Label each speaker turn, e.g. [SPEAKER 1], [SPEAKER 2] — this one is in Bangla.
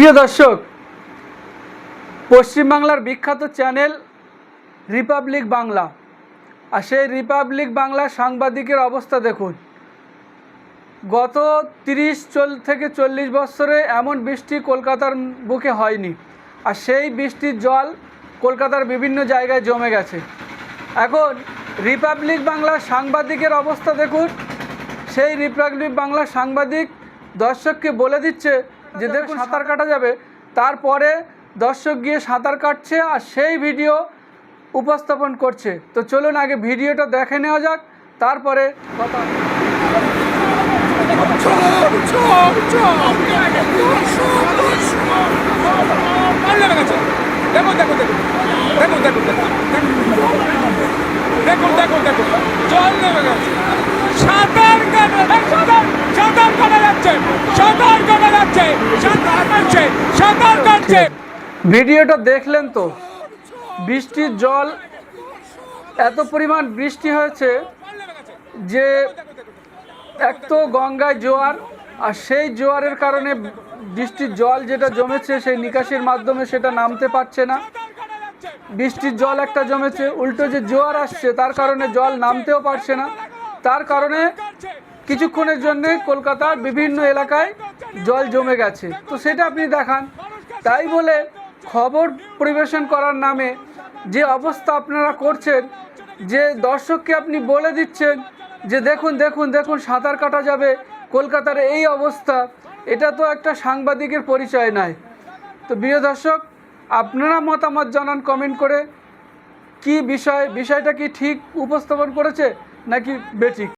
[SPEAKER 1] প্রিয় দর্শক, পশ্চিমবাংলার বিখ্যাত চ্যানেল রিপাবলিক বাংলা। আর সেই রিপাবলিক বাংলা সাংবাদিকের অবস্থা দেখুন। গত তিরিশ চল, থেকে চল্লিশ বছরে এমন বৃষ্টি কলকাতার বুকে হয়নি। আর সেই বৃষ্টির জল কলকাতার বিভিন্ন জায়গায় জমে গেছে। এখন রিপাবলিক বাংলা সাংবাদিকের অবস্থা দেখুন। সেই রিপাবলিক বাংলা সাংবাদিক দর্শককে বলে দিচ্ছে যে দেখুন সাঁতার কাটা যাবে তারপরে দর্শক গিয়ে সাঁতার কাটছে আর সেই ভিডিও উপস্থাপন করছে। তো চলুন আগে ভিডিওটা দেখে নেওয়া যাক তারপরে কথা
[SPEAKER 2] দেখুন দেখুন দেখুন দেখুন দেখুন দেখুন দেখুন দেখুন জল নেমে গেছে সাঁতার কাটা সাঁতার সাঁতার কাটা যাচ্ছে। সাঁতার সাঁতার কাটছে সাঁতার
[SPEAKER 1] ভিডিওটা দেখলেন তো? বৃষ্টির জল, এত পরিমাণ বৃষ্টি হয়েছে যে এক তো গঙ্গায় জোয়ার, আর সেই জোয়ারের কারণে বৃষ্টির জল যেটা জমেছে সেই নিকাশির মাধ্যমে সেটা নামতে পারছে না। বৃষ্টির জল একটা জমেছে, উল্টো যে জোয়ার আসছে তার কারণে জল নামতেও পারছে না। তার কারণে কিছুক্ষণের জন্য কলকাতার বিভিন্ন এলাকায় জল জমে গেছে। তো সেটা আপনি দেখান। তাই বলে খবর পরিবেশন করার নামে যে অবস্থা আপনারা করছেন, যে দর্শককে আপনি বলে দিচ্ছেন, যে দেখুন দেখুন দেখুন, সাঁতার কাটা যাবে, কলকাতার এই অবস্থা, এটা তো একটা সাংবাদিকের পরিচয় নয়। তো প্রিয় দর্শক, আপনারা মতামত জানান কমেন্ট করে। কি বিষয়, বিষয়টা কি ঠিক উপস্থাপন করেছে, নাকি বেঠিক?